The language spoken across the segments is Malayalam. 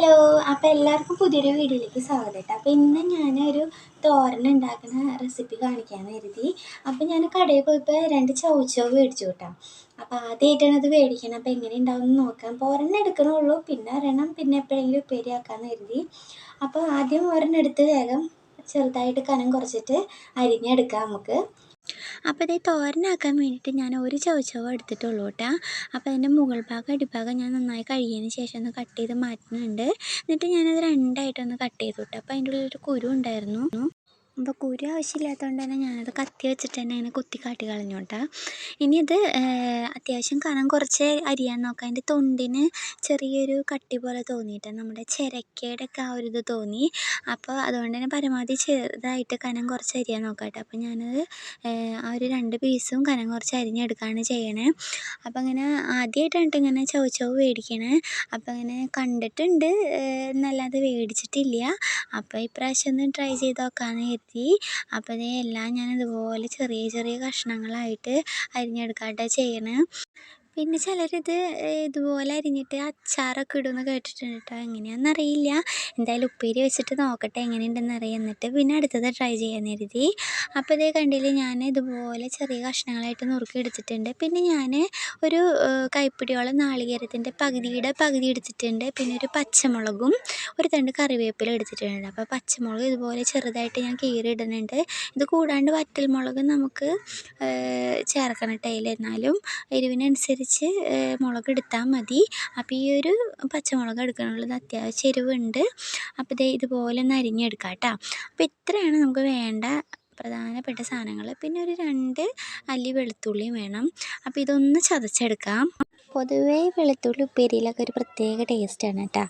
ഹലോ അപ്പോൾ എല്ലാവർക്കും പുതിയൊരു വീഡിയോയിലേക്ക് സ്വാഗതം കേട്ടോ. അപ്പോൾ ഇന്ന് ഞാനൊരു തോരൻ ഉണ്ടാക്കുന്ന റെസിപ്പി കാണിക്കാൻ കരുതി. അപ്പോൾ ഞാൻ കടയിൽ പോയപ്പോൾ രണ്ട് ചവച്ചോ മേടിച്ചു കേട്ടോ. അപ്പോൾ ആദ്യമായിട്ടാണ് അത് മേടിക്കണം അപ്പോൾ എങ്ങനെ ഉണ്ടാവും നോക്കാം. അപ്പോൾ ഒരെണ്ണം എടുക്കണുള്ളൂ. പിന്നെ ഒരെണ്ണം പിന്നെ എപ്പോഴെങ്കിലും ഉപ്പേരി ആക്കാമെന്ന് കരുതി. അപ്പോൾ ആദ്യം ഒരെണ്ണം എടുത്ത് വേഗം ചെറുതായിട്ട് കനം കുറച്ചിട്ട് അരിഞ്ഞെടുക്കാം നമുക്ക്. അപ്പോൾ ഇത് തോരനാക്കാൻ വേണ്ടിയിട്ട് ഞാൻ ഒരു ചവച്ചവ എടുത്തിട്ടുള്ളൂ കേട്ടോ. അപ്പോൾ അതിന്റെ മുകൾ ഭാഗം അടിഭാഗം ഞാൻ നന്നായി കഴുകിയതിന് ശേഷം ഒന്ന് കട്ട് ചെയ്ത് മാറ്റുന്നുണ്ട്. എന്നിട്ട് ഞാനത് രണ്ടായിട്ടൊന്ന് കട്ട് ചെയ്തു കേട്ടോ. അപ്പോൾ അതിന്റെ ഉള്ളിലൊരു കുരു ഉണ്ടായിരുന്നു. അപ്പോൾ കുരു ആവശ്യമില്ലാത്തതുകൊണ്ട് തന്നെ ഞാനത് കത്തി വെച്ചിട്ട് തന്നെ അങ്ങനെ കുത്തി കാട്ടി കളഞ്ഞു കേട്ടോ. ഇനി ഇത് അത്യാവശ്യം കനം കുറച്ച് അരിയാൻ നോക്കാം. അതിന്റെ തൊണ്ടിന് ചെറിയൊരു കട്ടി പോലെ തോന്നിയിട്ട് നമ്മുടെ ചിരക്കയുടെ ഒക്കെ ആ ഒരു ഇത് തോന്നി. അപ്പോൾ അതുകൊണ്ട് തന്നെ പരമാവധി ചെറുതായിട്ട് കനം കുറച്ച് അരിയാൻ നോക്കാം കേട്ടോ. അപ്പോൾ ഞാനത് ഒരു രണ്ട് പീസും കനം കുറച്ച് അരിഞ്ഞെടുക്കുകയാണ് ചെയ്യണേ. അപ്പം അങ്ങനെ ആദ്യമായിട്ടാണ് ഇങ്ങനെ ചവച്ചവ് മേടിക്കണേ അപ്പം അങ്ങനെ കണ്ടിട്ടുണ്ട് എന്നല്ലാതെ മേടിച്ചിട്ടില്ല അപ്പോൾ ഇപ്രാവശ്യം ഒന്ന് ട്രൈ ചെയ്ത് നോക്കാമെന്ന് കരുതി. അപ്പോൾ ഇതെല്ലാം ഞാൻ ഇതുപോലെ ചെറിയ ചെറിയ കഷ്ണങ്ങളായിട്ട് അരിഞ്ഞെടുക്കാട്ടോ ചെയ്യണേ. പിന്നെ ചിലരിത് ഇതുപോലെ അരിഞ്ഞിട്ട് അച്ചാറൊക്കെ ഇടുമെന്ന് കേട്ടിട്ടുണ്ട് കേട്ടോ എങ്ങനെയാണെന്നറിയില്ല എന്തായാലും ഉപ്പേരി വെച്ചിട്ട് നോക്കട്ടെ എങ്ങനെയുണ്ടെന്ന് എന്നിട്ട് പിന്നെ അടുത്തത് ട്രൈ ചെയ്യാൻ കരുതി. അപ്പോൾ ഇതേ കണ്ടിൽ ഞാൻ ഇതുപോലെ ചെറിയ കഷ്ണങ്ങളായിട്ട് നുറുക്കി എടുത്തിട്ടുണ്ട്. പിന്നെ ഞാൻ ഒരു കൈപ്പിടിയോളം നാളികേരത്തിന്റെ പകുതിയുടെ പകുതി എടുത്തിട്ടുണ്ട്. പിന്നെ ഒരു പച്ചമുളകും ഒരു തണ്ട് കറിവേപ്പില എടുത്തിട്ടുണ്ട്. അപ്പോൾ പച്ചമുളക് ഇതുപോലെ ചെറുതായിട്ട് ഞാൻ കീറിയിടുന്നുണ്ട്. ഇത് കൂടാണ്ട് വറ്റൽമുളക് നമുക്ക് ചേർക്കണം ടൈലെന്നാലും എരിവിനനുസരിച്ച് മുളക് എടുത്താൽ മതി. അപ്പോൾ ഈ ഒരു പച്ചമുളക് എടുക്കാനുള്ളത് അത്യാവശ്യം എരിവുണ്ട്. അപ്പോൾ ഇതേ ഇതുപോലെ ഒന്ന് അരിഞ്ഞെടുക്കാം കേട്ടോ അപ്പോൾ ഇത്രയാണ് നമുക്ക് വേണ്ട പ്രധാനപ്പെട്ട സാധനങ്ങൾ. പിന്നെ ഒരു രണ്ട് അല്ലി വെളുത്തുള്ളിയും വേണം. അപ്പോൾ ഇതൊന്ന് ചതച്ചെടുക്കാം. പൊതുവേ വെളുത്തുള്ളി ഉപ്പേരിയിലൊക്കെ ഒരു പ്രത്യേക ടേസ്റ്റാണ് കേട്ടോ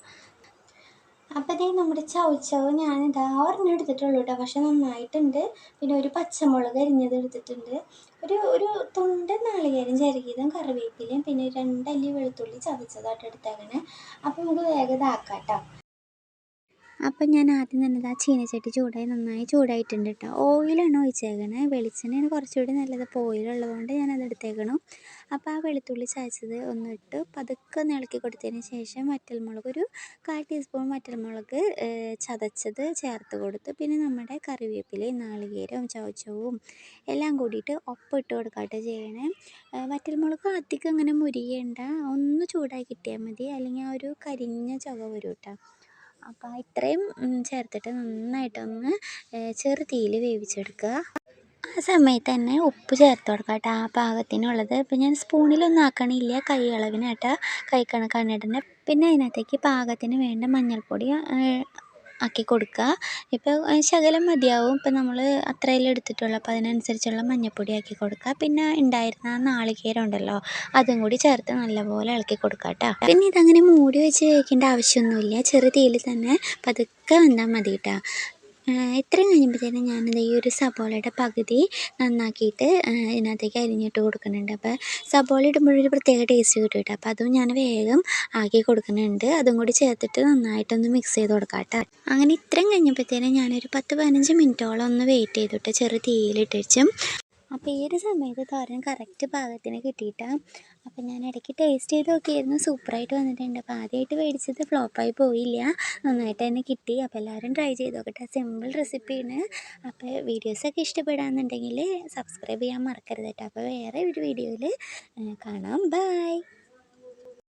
അപ്പോൾ ഇതേ നമ്മുടെ ചവച്ചവ് ഞാനിതാ ഒരെണ്ണം എടുത്തിട്ടുള്ളൂ കേട്ടോ. പക്ഷെ നന്നായിട്ടുണ്ട്. പിന്നെ ഒരു പച്ചമുളക് അരിഞ്ഞത് എടുത്തിട്ടുണ്ട്. ഒരു ഒരു തൊണ്ട് നാളികേരം ചിരകിയതും കറിവേപ്പിലയും പിന്നെ രണ്ടല്ലി വെളുത്തുള്ളി ചതച്ചതായിട്ട് എടുത്തേക്കണേ. അപ്പോൾ നമുക്ക് വേഗം ഇതാക്കാം കേട്ടോ അപ്പം ഞാൻ ആദ്യം തന്നെ ആ ചീനച്ചട്ടി ചൂടായി നന്നായി ചൂടായിട്ടുണ്ട് കേട്ടോ. ഓയിലാണ് ഒഴിച്ചേക്കണേ? വെളിച്ചെണ്ണയാണ് കുറച്ചുകൂടി നല്ലത്. അപ്പോൾ ഓയിലുള്ളതുകൊണ്ട് അത് എടുത്തേക്കണം. അപ്പോൾ ആ വെളുത്തുള്ളി ചായച്ചത് ഒന്നിട്ട് പതുക്കെ ഇളക്കി കൊടുത്തതിന് ശേഷം വറ്റൽമുളക് ഒരു കാൽ ടീസ്പൂൺ വറ്റൽമുളക് ചതച്ചത് ചേർത്ത് കൊടുത്ത് പിന്നെ നമ്മുടെ കറിവേപ്പിലയും നാളികേരവും ചവച്ചവും എല്ലാം കൂടിയിട്ട് ഒപ്പിട്ട് കൊടുക്കാട്ട് ചെയ്യണേ. വറ്റൽമുളക് അധികം അങ്ങനെ മുരിയേണ്ട. ഒന്ന് ചൂടായി കിട്ടിയാൽ മതി. അല്ലെങ്കിൽ ആ ഒരു കരിഞ്ഞ ചുവ വരും കേട്ടോ അപ്പോൾ ഇത്രയും ചേർത്തിട്ട് നന്നായിട്ടൊന്ന് ചെറു തീയിൽ വേവിച്ചെടുക്കുക ആ സമയത്ത് തന്നെ ഉപ്പ് ചേർത്ത് കൊടുക്കുക കേട്ടോ ആ പാകത്തിനുള്ളത് ഇപ്പം ഞാൻ സ്പൂണിലൊന്നും ആക്കണില്ല. കൈ അളവിനാട്ടോ. കൈ കണക്കാണ് ഇടുന്നത് പിന്നെ അതിനകത്തേക്ക് പാകത്തിന് വേണ്ട മഞ്ഞൾപ്പൊടി ആക്കി കൊടുക്കുക ഇപ്പോൾ ശകലം മതിയാവും. ഇപ്പം നമ്മൾ അത്രയല്ലേ എടുത്തിട്ടുള്ളൂ അപ്പോൾ അതിനനുസരിച്ചുള്ള മഞ്ഞൾപ്പൊടി ആക്കി കൊടുക്കുക പിന്നെ ഉണ്ടായിരുന്ന നാളികേരം ഉണ്ടല്ലോ അതും കൂടി ചേർത്ത് നല്ലപോലെ ഇളക്കി കൊടുക്കുക കേട്ടോ പിന്നെ ഇതങ്ങനെ മൂടി വെച്ച് വേവിക്കേണ്ട ആവശ്യമൊന്നുമില്ല ചെറു തീയിൽ തന്നെ പതുക്കെ വന്നാൽ മതി കേട്ടോ ഇത്രയും കഴിയുമ്പോഴത്തേനും ഞാനിത് ഈ ഒരു സബോളയുടെ പകുതി നന്നാക്കിയിട്ട് ഇതിനകത്തേക്ക് അരിഞ്ഞിട്ട് കൊടുക്കുന്നുണ്ട്. അപ്പോൾ സബോള ഇടുമ്പോഴൊരു പ്രത്യേക ടേസ്റ്റ് കിട്ടും കേട്ടോ. അപ്പോൾ അതും ഞാൻ വേഗം ആക്കി കൊടുക്കുന്നുണ്ട്. അതും കൂടി ചേർത്തിട്ട് നന്നായിട്ടൊന്ന് മിക്സ് ചെയ്ത് കൊടുക്കാം കേട്ടോ അങ്ങനെ ഇത്രയും കഴിഞ്ഞപ്പോഴത്തേനും ഞാനൊരു പത്ത് പതിനഞ്ച് മിനിറ്റോളം ഒന്ന് വെയിറ്റ് ചെയ്തിട്ട് ചെറു തീയിലിട്ടിച്ചും അപ്പോൾ ഈ ഒരു സമയത്ത് തോരൻ കറക്റ്റ് പാകത്തിന് കിട്ടിയിട്ടാണ് അപ്പോൾ ഞാൻ ഇടയ്ക്ക് ടേസ്റ്റ് ചെയ്ത് നോക്കിയായിരുന്നു സൂപ്പറായിട്ട് വന്നിട്ടുണ്ട്. അപ്പോൾ ആദ്യമായിട്ട് മേടിച്ചത് ഫ്ലോപ്പായി പോയില്ല. നന്നായിട്ട് തന്നെ കിട്ടി. അപ്പോൾ എല്ലാവരും ട്രൈ ചെയ്ത് നോക്കട്ടെ. സിമ്പിൾ റെസിപ്പിയാണ് അപ്പോൾ വീഡിയോസൊക്കെ ഇഷ്ടപ്പെടാമെന്നുണ്ടെങ്കിൽ സബ്സ്ക്രൈബ് ചെയ്യാൻ മറക്കരുത് കേട്ടോ. അപ്പോൾ വേറെ ഒരു വീഡിയോയിൽ കാണാം. ബൈ